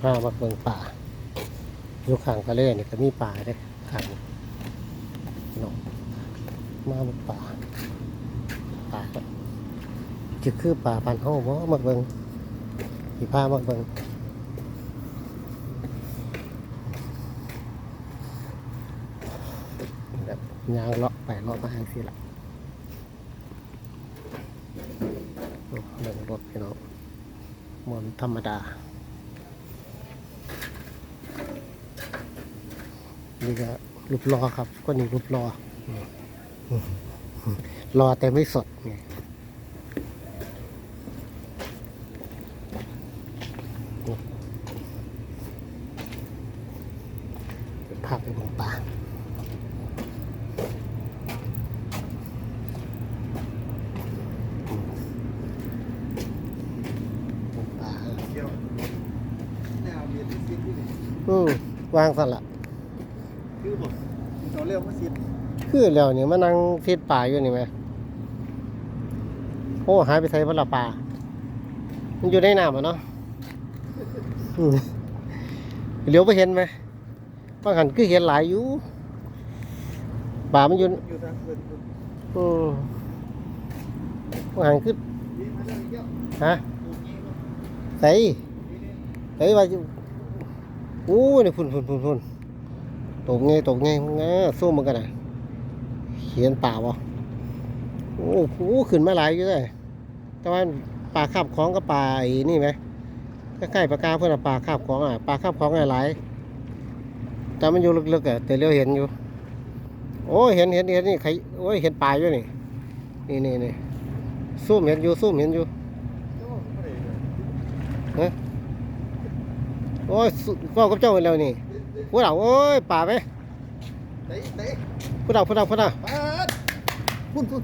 พามาเบิงป่าอยู่ข้างทะเลนี่ก็มีป่าเด้ข้างนองมาบิ่งป่าป่าจะคือป่าปานเฮาบ่มาเบิงสิพามาเบิงแบบยางเลาะไปเลาะมาทางสิละเบิ่งรถพี่น้องมันธรรมดา นี่ก็รูปรอครับก็นี่รูปรออืมรอแต่ไม่สดไงภาพไปบนป่าบนป่าเกี่ยวแนวเบียดที่ซิดที่นี่อืมวางสละ คือบอกเขาเรียกว่าซิดคือแล้วนี่มานั่งฟีดป่าอยู่นี่ไหมโอ้หายไปใส่บนละป่า มันอยู่ในน้ำอะเนาะอืมเหลียวไปเห็นไหมบางหันคือเห็นหลายอยู่ป่ามันอยู่อยู่ทางเกินอืมบางหันคือนี่มาแล้วเกี่ยวฮะตรงนี้เนาะใส่นี่นี่ใส่ว่าอยู่โอ้ยนี่พุ่นพุ่นพุ่นพุ่น ตกไงตกไงงาสู้มันกันนะเขียนป่าบ่โอ้โหขึ้นมาหลายอยู่เลยแต่ว่าปลาคาบของกับปลาอ้นี่ไหมใกล้ๆปลากาเพื่อนปลาคาบของอะปลาคาบของหลายแต่มันอยู่ลึกๆอะแต่เลี้ยวเห็นอยู่ โอ้เห็นเห็นเห็นนี่ใครโอ้ยเห็นปลาอยู่นี่นี่นี่นี่ซุ่มเห็นอยู่ซุ่มเห็นอยู่โอ้ไม่ได้เลยโอ้ยก็กับเจ้าแล้วนี่ ผู้เฒ่าโอ้ยป่าไหมเตะเตะผู้เฒ่าผู้เฒ่าผู้เฒ่าพุ่นพุ่น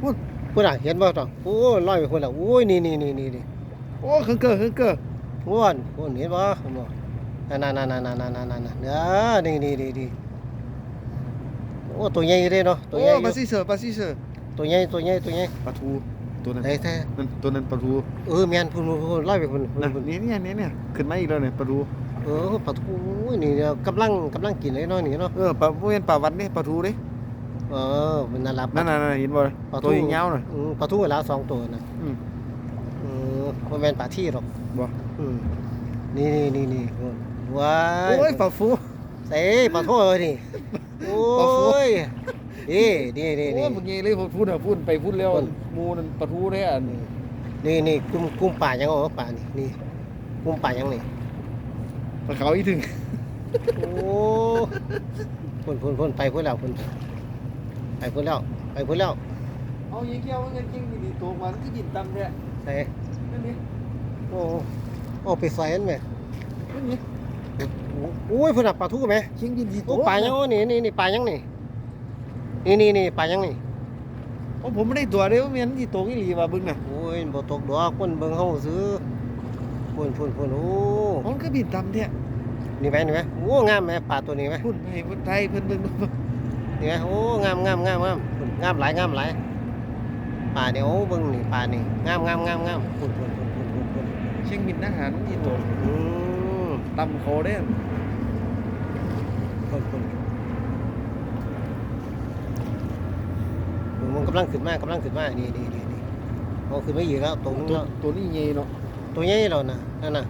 พุ่นผู้เฒ่าเห็นบ่ต้องโอ้ยลอยไปผู้เฒ่าโอ้ยนี่นี่นี่นี่นี่โอ้คือเกือคือเกือพ้วนพ้วนเห็นบ่บ่นั่นนั่นนั่นนั่นนั่นนั่นนั่นเด้อนี่นี่นี่โอ้ตัวใหญ่เลยเนาะตัวใหญ่โอ้ปลาซีเสือปลาซีเสือตัวใหญ่ตัวใหญ่ตัวใหญ่ปลาทูตัวนั้นไอ้แท้ตัวนั้นปลาทูเออแม่นพุ่นพุ่นลอยไปพุ่นนี่เนี่ยเนี่ยเนี่ยขึ้นมาอีกแล้วเนี่ยปลาทู เออปลาทูโอ้ยนี่เดี๋ยวกำลังกำลังกินเลยเนาะนี่เนาะเออปลาพวกเป็นปลาวัดนี่ปลาทูดิเออมันน่ารักนั่นน่ะนั่นน่ะเห็นบ่ปลาทูตัวเงาวๆน่ะ อืมปลาทูเวลาสองตัวนะอืมเออบ่แม่นปลาที่หรอกบ่ อืมนี่นี่นี่นี่ว้ายโอ้ยปลาฟูใส่ปลาโทษนี่โอ้ยนี่นี่นี่ โอ้นี่ยเมื่อกี้เลยพูดอะพูดไปพูดแล้วพูด หมูนั่นปลาทูเนี่ยอันนี่นี่กุ้งกุ้งป่ายังเอาป่านี่นี่กุ้งป่ายังนี่ ปลาเขาอีถึง โอ้พ่นพ่นพ่นไปพ่นแล้วพ่นไปพ่นแล้ว ไปพ่นแล้วเอายิงเกี้ยวเงินจริงดีตัวมันก็ยินตังเนี่ยใส่นั่นนี่โอ้โอ้ไปใส่อันไหมนั่นนี่โอ้ยพ่นอะปลาทูไหมเชียงยินดีตัโอ้วปลายังโอ้นี่นี่นี่ปลายังนี่นี่นี่นี่ปลายังนี่โอ้ผมไม่ได้ตัวเด้ว่าเมียนที่ตัวกี่หลีว่าบึ้งน่ะโอ้ยบ่ตกดอกคนเบิ่งเฮาซื้อ พ่นพ่นพ่นโอ้มันก็บินตำเนี่ยนี่ไหมนี่ไหมโอ้งามไหมปลาตัวนี้ไหมพูดให้คนไทยเพิ่นเบิ่งดูนี่ไหมโอ้งามงามงามงามพุ่นงามหลายงามหลายปลาเดี๋ยวเบิ่งนี่ปลานี่งามงามงามงามพุ่นพุ่นพุ่นพุ่นพุ่นพุ่นเชียงบินอาหารที่ตัวอืมตำเขาเด้พุ่นพุ่นมันกำลังขึ้นมากำลังขึ้นมานี่นี่นี่นี่โอ้ขึ้นไม่อีกแล้วตรงนึงตัวแล้วตัวนี้ใหญ่เนาะ ตัวใหญ่แล้วนะนั่นน่ะ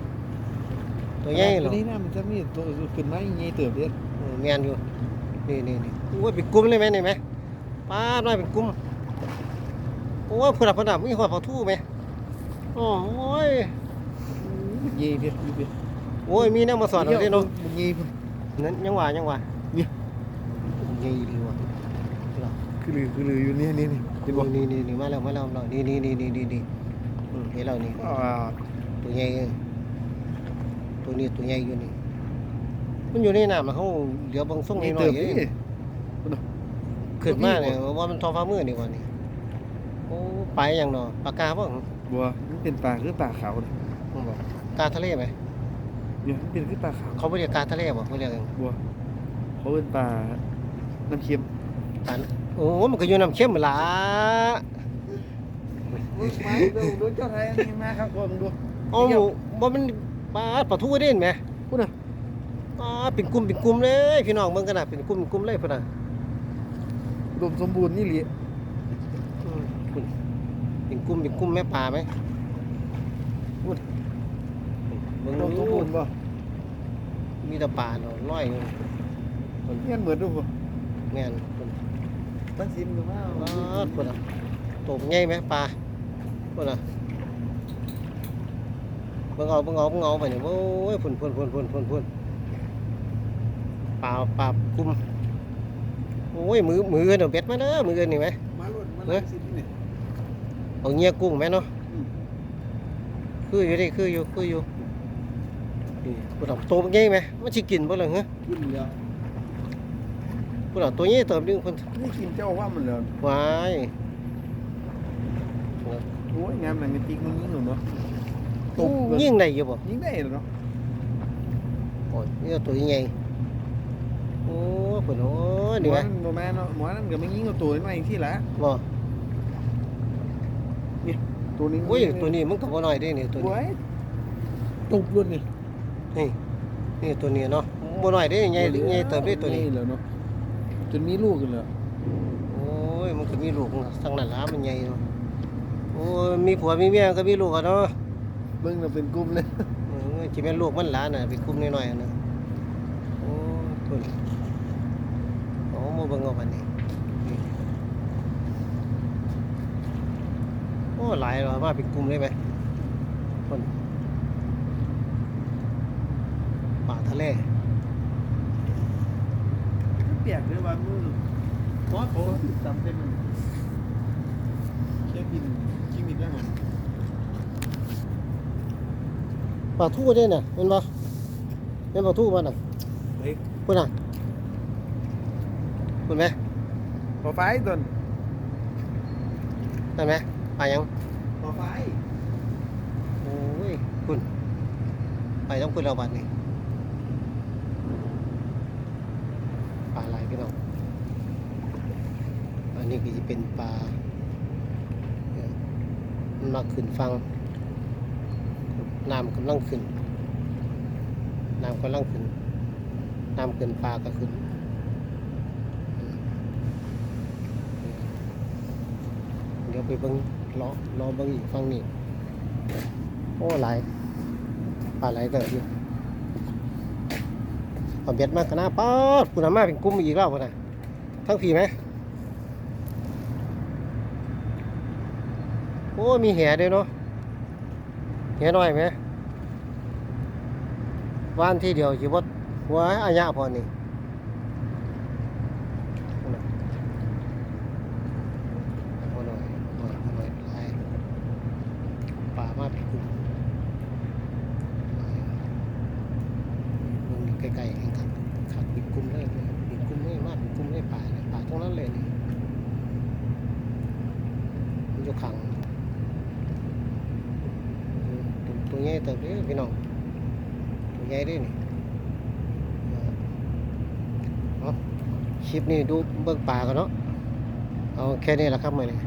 ตัวใหญ่ตัแล้ววนี้น่ะมันจะมีตัวขึ้นมาใหญ่เติบเด้เออแมนอยู่นี่นี่นี่โอ้ยเป็นกลุ่มเลยไหมนี่ไหมป้าดน้อยเป็นกลุ่มโอ้ยพุ่นอะพุ่นอะมีหัวเผาทู่ไหมโอ้ยใหญ่เด้อยู่เด้โอ้ยมีแนวมาสอนเราดิเนาะมันใหญ่พุ่นนั่นยังว่ายังว่านี่ใหญ่ดีว่ะคือลือคือลืออยู่นี่นี่นี่เห็นบ่นี่นี่นี่มาแล้วมาแล้วมาแล้วนี่นี่นี่นี่นี่นี่อืมเห็นแล้วนี่อ่า ตัวใหญ่เองตัวนี้ตัวใหญ่อยู่นี่ มันอยู่ในน้ำแล้วเขาเดี๋ยวบางส่งใหญ่นิดหน่เติอยบเอนี่งขึ้นมาเนี่ยว่ามันทอฟ้ามือนี่กว่านี่โอ้ไปอย่างเนาะปากกาบ่บัวมันเป็นปลาคือปลาขาวน่ะมึงบอกกาทะเลไหมเนี่ยมันเป็นคือปลาขาวเขาไม่เรียกกาทะเลบอกเขาเรียกหยังบัวเขาเป็นปลาน้ำเค็มปานโอ้มันก็อยู่น้ำเค็มหล่ะมึงมาดูดูเจ้าไทยนี่มาครับผมดู เอ๋อบ่มันปลาปลาทูเด่นไหมพูดน่ะปลาเป็นกลุ่มเป็นกลุ่มเลยพี่น้องเบิ่งกันน่ะเป็นกลุ่มเป็นกลุ่มเลยพุ่นน่ะอุดมสมบูรณ์นี่หลีอืมพุ่นเป็นกลุ่มเป็นกลุ่มแม่ปลาไหมพุ่นเบิ่งอุดมสมบูรณ์บ่มีแต่ปลาเนาะน้อยอยู่เงี้ยเหมือนดูบ่แม่นพุ่นตั้งซิมดูว่าปลาพุ่นน่ะโตเป็นไงไหมปลาพุ่นน่ะ เบิ่งเอาเบิ่งเอาเบิ่งเอาไปนี่โอ้ยพุ่นพุ่นพุ่นพุ่นพุ่นพุ่นปลาปลากลุ่มโอ้ยมือมือเนาะเบ็ดมาเด้อมือนี่ไหมมาโลดมาเอ้ตั้ยงซิมนี่เอาเงี้ยกุ้งไหมเนาะอืมคืออยู่ดิคืออยู่คืออยู่นี่กูถามโตเป็นไงไหมมันสิกินบ่ล่ะเหรอกินแล้วกูถามตัวนี้เติมนึงคนนี่กินเจ้าว่ามันแล้ววายโอ้ยงามหนังกระติกมันยิงเหรอเนาะ ตบเลยยิ่งได้อยู่บ่ยิงได้เหรอเนาะโอ้ยนี่ตัวใหญ่โอ้ยเพิ่นโอ้ยหมนี่อไหมนั่นบ่แม่นเนาะหมอนั่นก็ไม่ยิงเอาตัวนี้มาอีกทีละบ่ตัวนี้โอ้ยตัวนี้มันก็บ่น้อยเด้นี่ตัวโอ้นี้ยตุบเลยนี่นี่นี่ตัวนี้เนาะบ่น้อยเด้ใหญ่ใหญ่เติมได้ตัวนี้ใหญ่แล้วเนาะจนมีลูกกันแล้วโอ้ยมันก็มีลูกทั้งนั้นล่ะมันใหญ่เนาะโอ้ยมีผัวมีเมียก็มีลูกอะเนาะ เบิ่งน่ะเป็นกลุ่มเลยเออจิแม่นลูกมันหลานน่ะไปคุมน้อยๆอะนะโอ้ทุนโอ้โมเบิ่งเอาบัดนี้นี่โอ้หลายว่ามาเป็นกลุ่มเลยไหมคนป่าทะเลเปียกด้วยว่ามือเพราะเขาจำเป็นมันแค่กินกินมิดได้มัน ป่าทู่ได้น่ะเห็นบ่เห็นป่าทู่บ่น่ะเฮ้ยพุ่นน่ะพุ่นไหมพอไฟต้นได้ไหมป่ายังพอไฟโอ้ยคุณไปต้องคุณเราบัดนี่ปลาอะไรพี่น้องอันนี้ก็จะเป็นปลาเนี่ยมันมาขึ้นฟัง น้ำกำลังขึ้นน้ำกำลังขึ้นน้ำขึ้นปลาก็ขึ้นเดี๋ยวไปเบิ้งล้อล้อเบิ้งอีกฟังนี่โอ้หลปลาไหลเกิดอยู่เอาเบ็ดมากขนาดป๊อดคุณอามาเป็นกลุ่มอีกแล้วนน่ะทั้งผีไหมโอ้มีแห่ด้วยเนาะ แห่น้อยไหมว่านที่เดียวจีบดหัวอายะพอนี่พุ่นน่ะหัวน้อยหัวน้อยหลายปลามาเป็นกลุ่มมันใกล้ๆกันครับขัดปิดกลุ่มเลยเนี่ยปิดกลุ่มไม่มากปิดกลุ่มไม่ป่าเลยป่าตรงนั้นเลยนี่มันจะขังอืมตัวตัว ใหญ่เติบเด้อพี่น้องตัวใหญ่ด้วยนี่คลิปนี้ดูเบิ่งป่ากันเนาะเอาแค่นี้แหละครับมาเลย